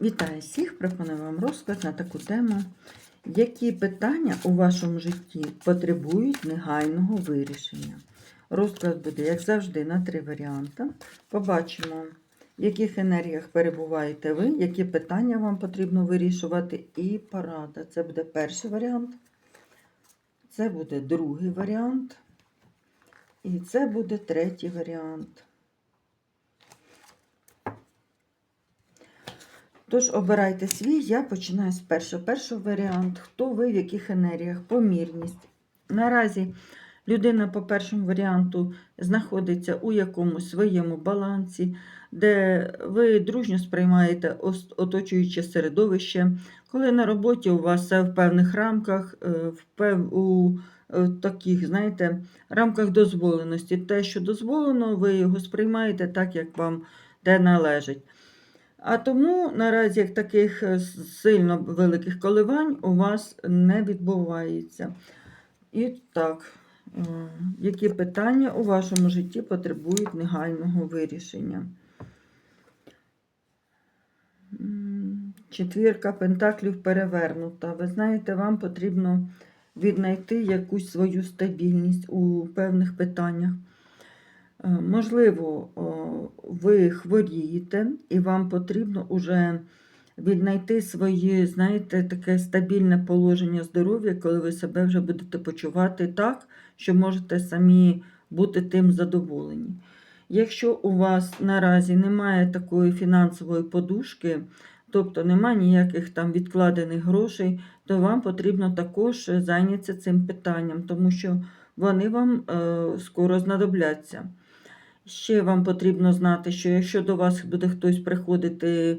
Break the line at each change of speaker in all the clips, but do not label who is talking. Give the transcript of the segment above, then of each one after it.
Вітаю всіх! Пропоную вам розклад на таку тему. Які питання у вашому житті потребують негайного вирішення? Розклад буде, як завжди, на три варіанти. Побачимо, в яких енергіях перебуваєте ви, які питання вам потрібно вирішувати, і порада. Це буде перший варіант, це буде другий варіант, і це буде третій варіант. Тож обирайте свій, я починаю з першого. Перший варіант. Хто ви, в яких енергіях? Помірність. Наразі людина по першому варіанту знаходиться у якомусь своєму балансі, де ви дружньо сприймаєте оточуюче середовище, коли на роботі у вас все в певних рамках, е, в пев... у е, таких, знаєте, рамках дозволеності. Те, що дозволено, ви його сприймаєте так, як вам де належить. А тому наразі таких е, сильно великих коливань у вас не відбувається. І так, е, які питання у вашому житті потребують негайного вирішення? Четвірка пентаклів перевернута. Ви знаєте, вам потрібно віднайти якусь свою стабільність у певних питаннях. Е, Можливо, ви хворієте, і вам потрібно уже віднайти своє, знаєте, таке стабільне положення здоров'я, коли ви себе вже будете почувати так, що можете самі бути тим задоволені. Якщо у вас наразі немає такої фінансової подушки, тобто немає ніяких там відкладених грошей, то вам потрібно також зайнятися цим питанням, тому що вони вам е, скоро знадобляться. Ще вам потрібно знати, що якщо до вас буде хтось приходити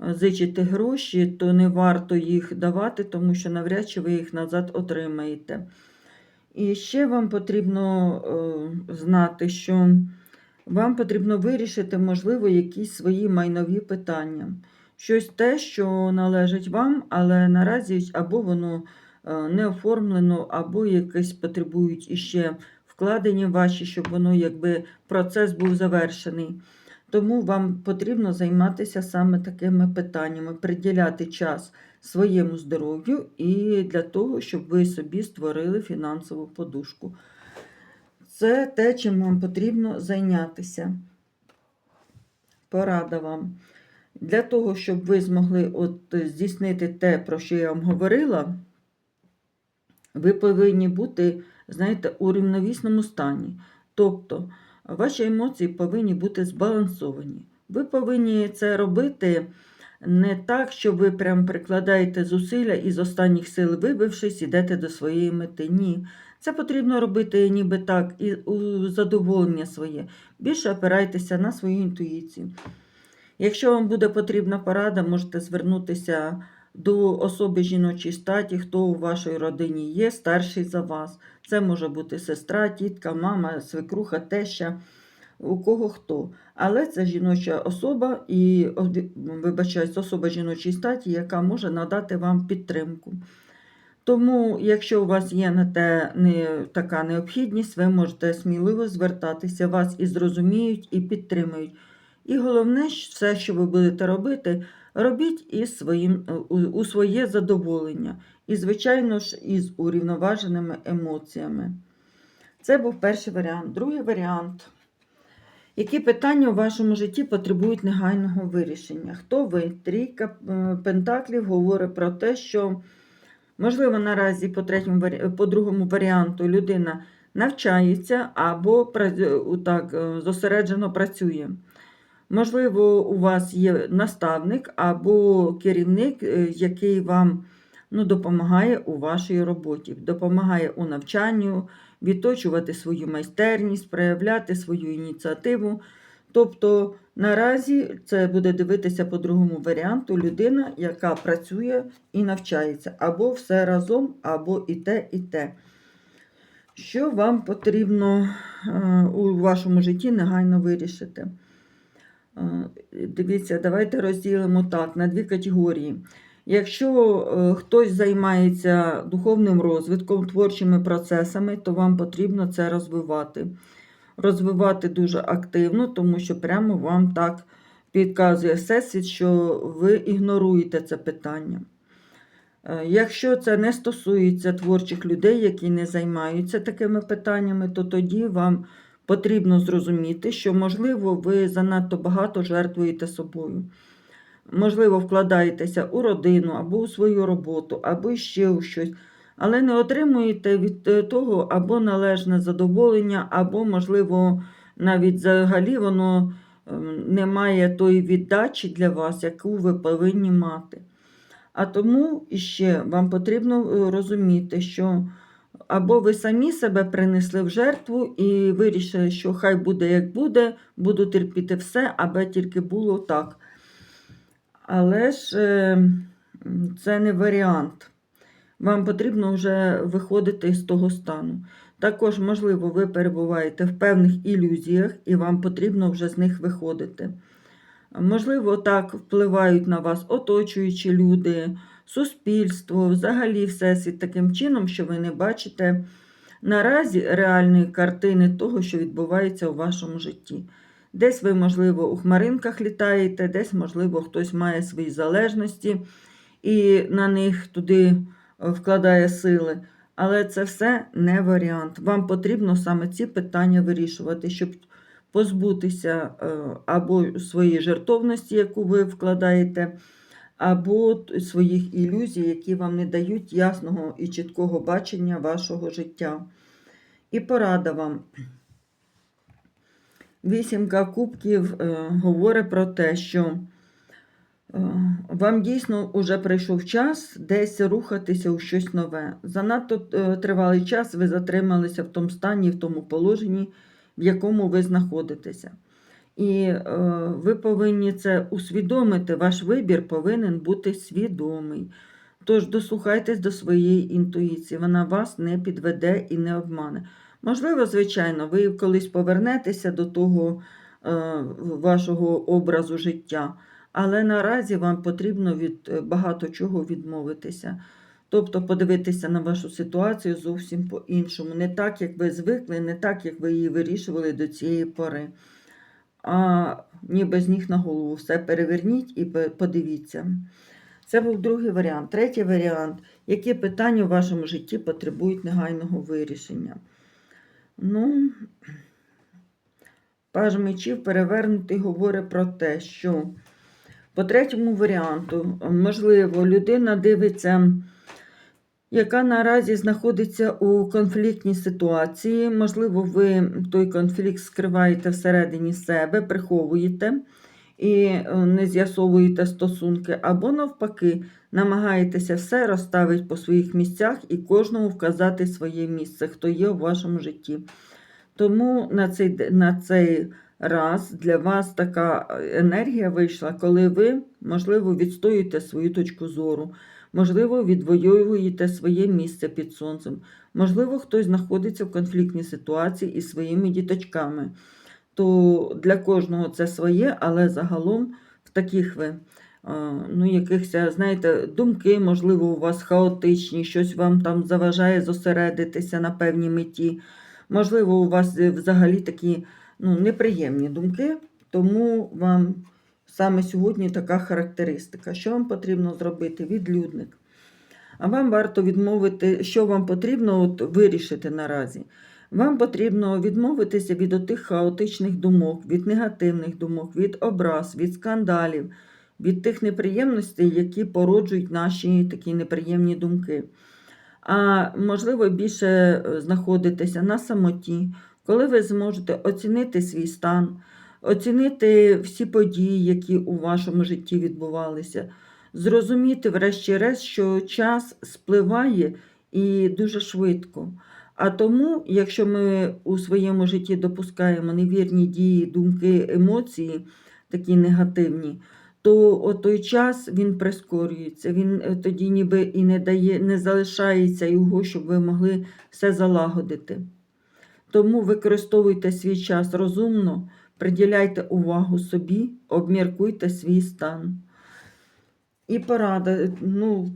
е, зичити гроші, то не варто їх давати, тому що навряд чи ви їх назад отримаєте. І ще вам потрібно е, знати, що вам потрібно вирішити, можливо, якісь свої майнові питання. Щось те, що належить вам, але наразі або воно е, не оформлено, або якесь потребують іще вкладені ваші, щоб воно якби процес був завершений. Тому вам потрібно займатися саме такими питаннями, приділяти час своєму здоров'ю і для того, щоб ви собі створили фінансову подушку. Це те, чим вам потрібно зайнятися. Порада вам. Для того, щоб ви змогли от здійснити те, про що я вам говорила, ви повинні бути, знаєте, у рівновісному стані. Тобто, ваші емоції повинні бути збалансовані. Ви повинні це робити не так, що ви прям прикладаєте зусилля і з останніх сил вибившись, ідете до своєї мети. Ні. Це потрібно робити ніби так, і у задоволення своє. Більше опирайтеся на свою інтуїцію. Якщо вам буде потрібна порада, можете звернутися до особи жіночої статі, хто у вашій родині є, старший за вас. Це може бути сестра, тітка, мама, свекруха, теща, у кого хто. Але це жіноча особа і, вибачаюсь, особа жіночої статі, яка може надати вам підтримку. Тому, якщо у вас є на те не, така необхідність, ви можете сміливо звертатися, вас і зрозуміють, і підтримують. І головне, все, що ви будете робити, робіть із своїм, у, у своє задоволення. І, звичайно ж, із урівноваженими емоціями. Це був перший варіант. Другий варіант. Які питання у вашому житті потребують негайного вирішення? Хто ви? Трійка е, Пентаклів говорить про те, що, можливо, наразі по, третьому, по другому варіанту людина навчається або так, е, зосереджено працює. Можливо, у вас є наставник або керівник, е, який вам ну, допомагає у вашій роботі, допомагає у навчанню, відточувати свою майстерність, проявляти свою ініціативу. Тобто наразі це буде дивитися по другому варіанту людина, яка працює і навчається, або все разом, або і те, і те. Що вам потрібно е, у вашому житті негайно вирішити? Е, Дивіться, давайте розділимо так на дві категорії. Якщо е, хтось займається духовним розвитком, творчими процесами, то вам потрібно це розвивати. Розвивати дуже активно, тому що прямо вам так підказує Всесвіт, що ви ігноруєте це питання. Е, Якщо це не стосується творчих людей, які не займаються такими питаннями, то тоді вам потрібно зрозуміти, що, можливо, ви занадто багато жертвуєте собою. Можливо, вкладаєтеся у родину або у свою роботу, або ще у щось, але не отримуєте від е, того або належне задоволення, або, можливо, навіть взагалі воно ем, не має тої віддачі для вас, яку ви повинні мати. А тому іще вам потрібно е, розуміти, що або ви самі себе принесли в жертву і вирішили, що хай буде як буде, буду терпіти все, аби тільки було так. Але ж е, це не варіант. Вам потрібно вже виходити з того стану. Також, можливо, ви перебуваєте в певних ілюзіях, і вам потрібно вже з них виходити. Можливо, так впливають на вас оточуючі люди, суспільство, взагалі всесвіт таким чином, що ви не бачите наразі реальної картини того, що відбувається у вашому житті. Десь ви, можливо, у хмаринках літаєте, десь, можливо, хтось має свої залежності і на них туди е, вкладає сили. Але це все не варіант. Вам потрібно саме ці питання вирішувати, щоб позбутися е, або своєї жертовності, яку ви вкладаєте, або своїх ілюзій, які вам не дають ясного і чіткого бачення вашого життя. І порада вам. Вісімка кубків е, говорить про те, що е, вам дійсно вже прийшов час десь рухатися у щось нове. Занадто е, тривалий час ви затрималися в тому стані, в тому положенні, в якому ви знаходитеся. І е, ви повинні це усвідомити, ваш вибір повинен бути свідомий. Тож дослухайтесь до своєї інтуїції, вона вас не підведе і не обмане. Можливо, звичайно, ви колись повернетеся до того е, вашого образу життя, але наразі вам потрібно від е, багато чого відмовитися. Тобто подивитися на вашу ситуацію зовсім по-іншому. Не так, як ви звикли, не так, як ви її вирішували до цієї пори. А ніби з ніг на голову все переверніть і подивіться. Це був другий варіант. Третій варіант. Які питання у вашому житті потребують негайного вирішення? Ну, паж мечів перевернутий говорить про те, що по третьому варіанту, можливо, людина дивиться, яка наразі знаходиться у конфліктній ситуації. Можливо, ви той конфлікт скриваєте всередині себе, приховуєте і е, не з'ясовуєте стосунки, або навпаки, намагаєтеся все розставити по своїх місцях і кожному вказати своє місце, хто є у вашому житті. Тому на цей, на цей раз для вас така е, енергія вийшла, коли ви, можливо, відстоюєте свою точку зору, можливо, відвоюєте своє місце під сонцем, можливо, хтось знаходиться в конфліктній ситуації із своїми діточками. То для кожного це своє, але загалом в таких ви. Ну, якихось, знаєте, думки, можливо, у вас хаотичні, щось вам там заважає зосередитися на певній меті. Можливо, у вас взагалі такі ну, неприємні думки, тому вам саме сьогодні така характеристика. Що вам потрібно зробити? Відлюдник. А вам варто відмовити, що вам потрібно от, вирішити наразі. Вам потрібно відмовитися від отих хаотичних думок, від негативних думок, від образ, від скандалів, від тих неприємностей, які породжують наші такі неприємні думки. А можливо, більше е, знаходитися на самоті, коли ви зможете оцінити свій стан, оцінити всі події, які у вашому житті відбувалися, зрозуміти, врешті-решт, що час спливає і дуже швидко. А тому, якщо ми у своєму житті допускаємо невірні дії, думки, емоції, такі негативні, то о той час він прискорюється. Він е, тоді ніби і не дає, не залишається його, щоб ви могли все залагодити. Тому використовуйте свій час розумно, приділяйте увагу собі, обміркуйте свій стан. І порада, ну,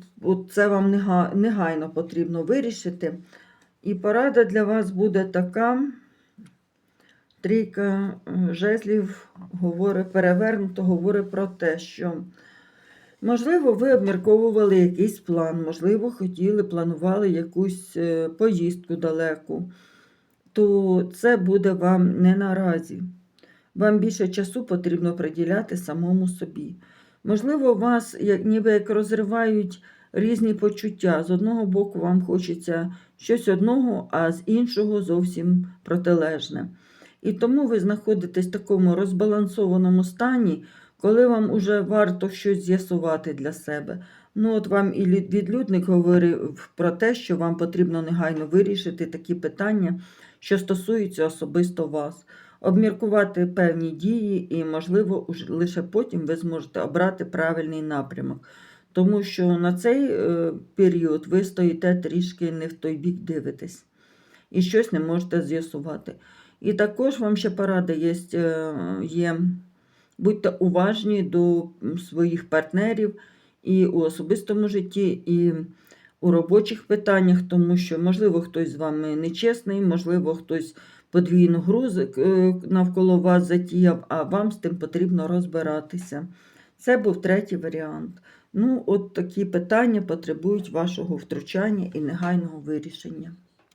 це вам негайно потрібно вирішити. І порада для вас буде така. Трійка е, жезлів говорить, перевернуто говорить про те, що можливо, ви обмірковували якийсь план, можливо, хотіли, планували якусь е, поїздку далеку, то це буде вам не наразі. Вам більше часу потрібно приділяти самому собі. Можливо, вас як, ніби як розривають різні почуття. З одного боку, вам хочеться щось одного, а з іншого зовсім протилежне. І тому ви знаходитесь в такому розбалансованому стані, коли вам уже варто щось з'ясувати для себе. Ну, от вам і відлюдник говорив про те, що вам потрібно негайно вирішити такі питання, що стосуються особисто вас, обміркувати певні дії, і, можливо, лише потім ви зможете обрати правильний напрямок. Тому що на цей е, період ви стоїте трішки не в той бік дивитесь і щось не можете з'ясувати. І також вам ще порада є, е, є будьте уважні до своїх партнерів і у особистому житті, і у робочих питаннях, тому що, можливо, хтось з вами нечесний, можливо, хтось подвійну гру е, навколо вас затіяв, а вам з тим потрібно розбиратися. Це був третій варіант. Ну, от такі питання потребують вашого втручання і негайного вирішення.